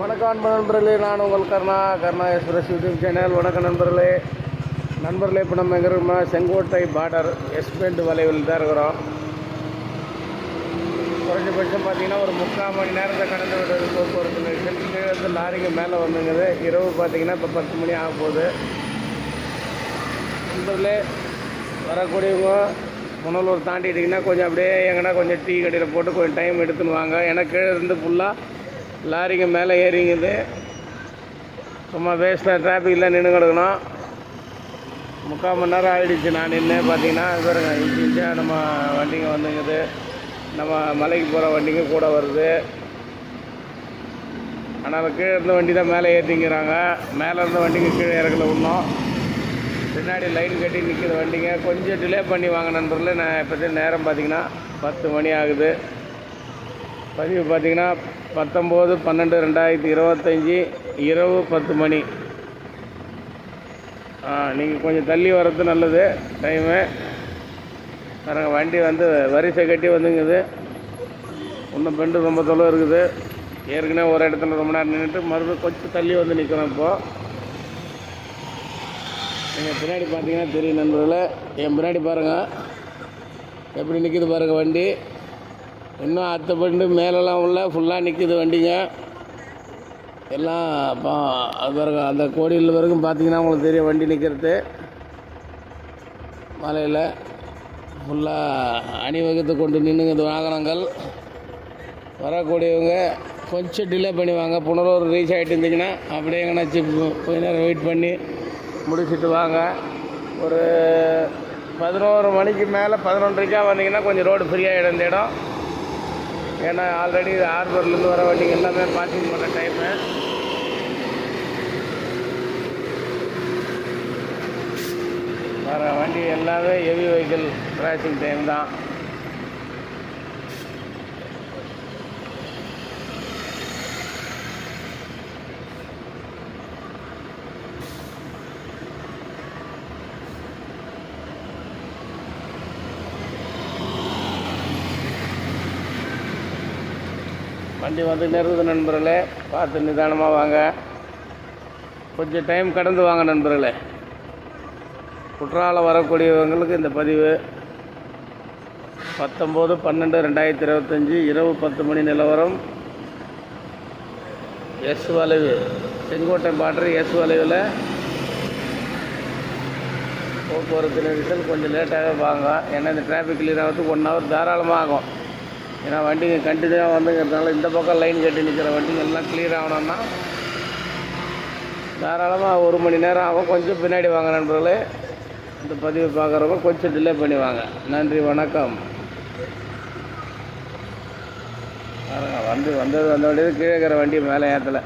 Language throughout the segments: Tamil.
வணக்கம் அன்பு நண்பர்களே நான் உங்கள் Karna Karna express YouTube channel. வணக்கம் நண்பர்களே. நண்பர்களே இப்போ நம்ம எங்கே இருக்கோம்னா செங்கோட்டை பார்டர் எஸ்பெண்ட் வளைவில் தான் இருக்கிறோம். குறைஞ்சபட்சம் பார்த்தீங்கன்னா ஒரு முக்கால் மணி நேரத்தை கடந்து விடுறது போக்குவரத்து நெரிசல். கீழே லாரிங்க மேலே வந்துங்குது இரவு பார்த்தீங்கன்னா இப்போ பத்து மணி ஆக போகுது. நண்பர்களே வரக்கூடியவங்க முன்னலூர் தாண்டிட்டிங்கன்னா கொஞ்சம் அப்படியே எங்கன்னா கொஞ்சம் டீ கடையில் போட்டு கொஞ்சம் டைம் எடுத்துன்னு வாங்க. ஏன்னா கீழே இருந்து ஃபுல்லாக லாரிங்க மேலே ஏறிங்குது சும்மா வேஸ்ட்டாக டிராஃபிக்கில் நின்று கிடக்கணும் முக்கால் மணி நேரம் ஆகிடுச்சு நான் நின்று பார்த்தீங்கன்னா பாருங்க இன்ச்சு இன்ச்சாக நம்ம வண்டிங்க வந்துங்குது நம்ம மலைக்கு போகிற வண்டிங்க கூட வருது. ஆனால் கீழே இருந்த வண்டி தான் மேலே ஏற்றிங்கிறாங்க மேலே இருந்த வண்டிங்க கீழே இறக்கல இன்னும். பின்னாடி லைன் கட்டி நிற்கிற வண்டிங்க. கொஞ்சம் டிலே பண்ணி வாங்க நண்பர்களே. நான் இப்போ நேரம் பார்த்தீங்கன்னா பத்து மணி ஆகுது. பதிவு பார்த்தீங்கன்னா பத்தொம்போது பன்னெண்டு ரெண்டாயிரத்தி இருபத்தஞ்சி இரவு பத்து மணி. ஆ நீங்கள் கொஞ்சம் தள்ளி வர்றது நல்லது. டைமு பாருங்கள் வண்டி வந்து வரிசை கட்டி வந்துங்குது. இன்னும் பெண்டு ரொம்ப தொலைவு இருக்குது. ஏற்கனவே ஒரு இடத்துல ரொம்ப நேரம் நின்றுட்டு மறுபடியும் கொஞ்சம் தள்ளி வந்து நிற்கிறோம் இப்போது நீங்கள் பின்னாடி பார்த்தீங்கன்னா தெரியும் நண்பர்களே. என் பின்னாடி பாருங்கள் எப்படி நிற்கிது பாருங்கள் வண்டி. இன்னும் அத்தை பண்டு மேலெல்லாம் உள்ள ஃபுல்லாக நிற்கிது வண்டிங்க. எல்லாம் இப்போ அது வரைக்கும் அந்த கோடியில் வரைக்கும் பார்த்தீங்கன்னா உங்களுக்கு தெரியும் வண்டி நிற்கிறது மலையில் ஃபுல்லாக அணிவகுத்து கொண்டு நின்றுங்குது வாகனங்கள். வரக்கூடியவங்க கொஞ்சம் டிலே பண்ணி வாங்க ரீச் ஆகிட்டு இருந்தீங்கன்னா அப்படியே எங்கேனாச்சும் கொஞ்ச நேரம் வெயிட் பண்ணி முடிச்சுட்டு வாங்க. ஒரு பதினோரு மணிக்கு மேலே பதினொன்றரைக்கா வந்தீங்கன்னா கொஞ்சம் ரோடு ஃப்ரீயாக இந்த இடம். ஏன்னா ஆல்ரெடி ஹார்பர்லேருந்து வர வண்டிங்க எல்லாமே பார்க்கிங் பண்ண டைமு வர வண்டி எல்லாமே ஹெவி வெஹிக்கிள் கிராசிங் டைம் தான். வண்டி வந்து இருக்குது நண்பர்களே. பார்த்து நிதானமாக வாங்க. கொஞ்சம் டைம் கடந்து வாங்க நண்பர்களே. குற்றாலம் வரக்கூடியவங்களுக்கு இந்த பதிவு. பத்தொம்போது பன்னெண்டு ரெண்டாயிரத்தி இருபத்தஞ்சி இரவு பத்து மணி நிலவரம். எஸ் வளைவு. செங்கோட்டை பாட்ரு எஸ் வளைவில். போக்குவரத்து நெரிசல் கொஞ்சம் லேட்டாகவே வாங்க. ஏன்னா இந்த டிராஃபிக் கிளியர் ஆகிறதுக்கு ஒன் ஹவர் தாராளமாக ஆகும். ஏன்னா வண்டிங்க கண்டினியூவாக வந்துங்கிறதுனால இந்த பக்கம் லைன் கட்டி நிற்கிற வண்டிங்க எல்லாம் கிளியர் ஆகணும்னா தாராளமாக ஒரு மணி நேரம் ஆகும். கொஞ்சம் பின்னாடி வாங்க நண்பர்களே. இந்த பதிவு பார்க்குறவங்க கொஞ்சம் டிலே பண்ணி வாங்க. நன்றி வணக்கம். பாருங்க வந்து வந்தது வந்த வண்டியது கீழே இருக்கிற வண்டி மேலே ஏற்றலை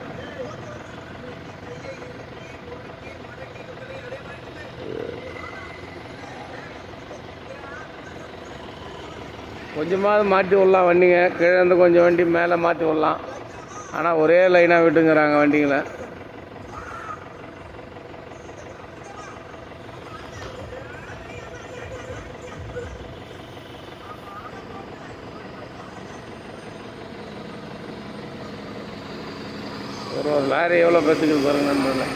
கொஞ்சமாவது மாற்றி விடலாம் வண்டிங்க. கீழே இருந்து கொஞ்சம் வண்டி மேலே மாற்றி விடலாம். ஆனால் ஒரே லைனாக விட்டுங்கிறாங்க வண்டிங்களை. ஒரு ஒரு லாரி எவ்வளோ பேசுகிறது பாருங்க நண்பர்களே.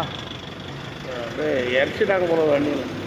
அப்படியே இறச்சிட்டாங்க போல வண்டியில்.